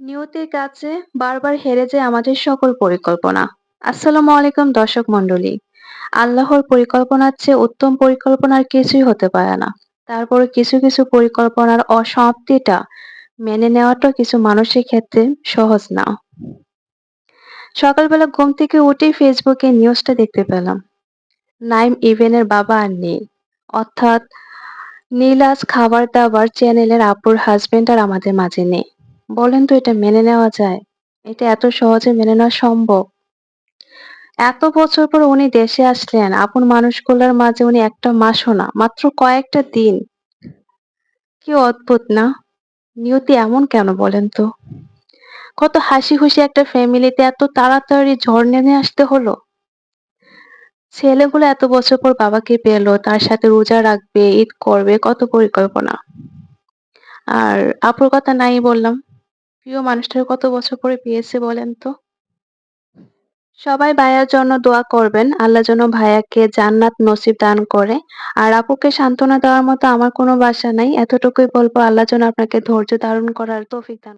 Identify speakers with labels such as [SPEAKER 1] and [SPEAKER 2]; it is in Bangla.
[SPEAKER 1] নিয়তির কাছে বারবার হেরে যায় আমাদের সকল পরিকল্পনা। আসসালামু আলাইকুম দর্শক মন্ডলী আল্লাহর পরিকল্পনার চেয়ে উত্তম পরিকল্পনার কিছুই হতে পারে না। তারপরে কিছু কিছু পরিকল্পনার অসমাপ্তিটা মেনে নেওয়াটা কিছু মানুষের ক্ষেত্রে সহজ না। সকালবেলা ঘুম থেকে উঠে ফেসবুকে নিউজটা দেখতে পেলাম। নাইম ইভেনের বাবা আর নেই অর্থাৎ নীলাজ খাবার দাবার চ্যানেলের আপুর হাজবেন্ড আর আমাদের মাঝে নেই। বলেন তো এটা মেনে নেওয়া যায়? এটা এত সহজে মেনে নেওয়া সম্ভব? এত বছর পর উনি দেশে আসলেন, আপন মানুষগুলোর মাঝে উনি একটা মাসও না, মাত্র কয়েকটা দিন। কি অদ্ভুত না? নিয়তি এমন কেন বলেন তো? কত হাসি খুশি একটা ফ্যামিলিতে এত তাড়াতাড়ি ঝড় নেমে আসতে হলো? ছেলেগুলো এত বছর পর বাবাকে পেল, তার সাথে রোজা রাখবে, ঈদ করবে, কত পরিকল্পনা। আর আপুর কথা নাই বললাম। প্রিয় মানুষটার কত বছর পরে পেয়েছে বলেন তো? সবাই ভাইয়ার জন্য দোয়া করবেন। আল্লাহ যেন ভাইয়াকে জান্নাত নসিব দান করে। আর আপুকে সান্ত্বনা দেওয়ার মতো আমার কোনো বাসা নাই। এতটুকুই বলব, আল্লাহ যেন আপনাকে ধৈর্য ধারণ করার তৌফিক দান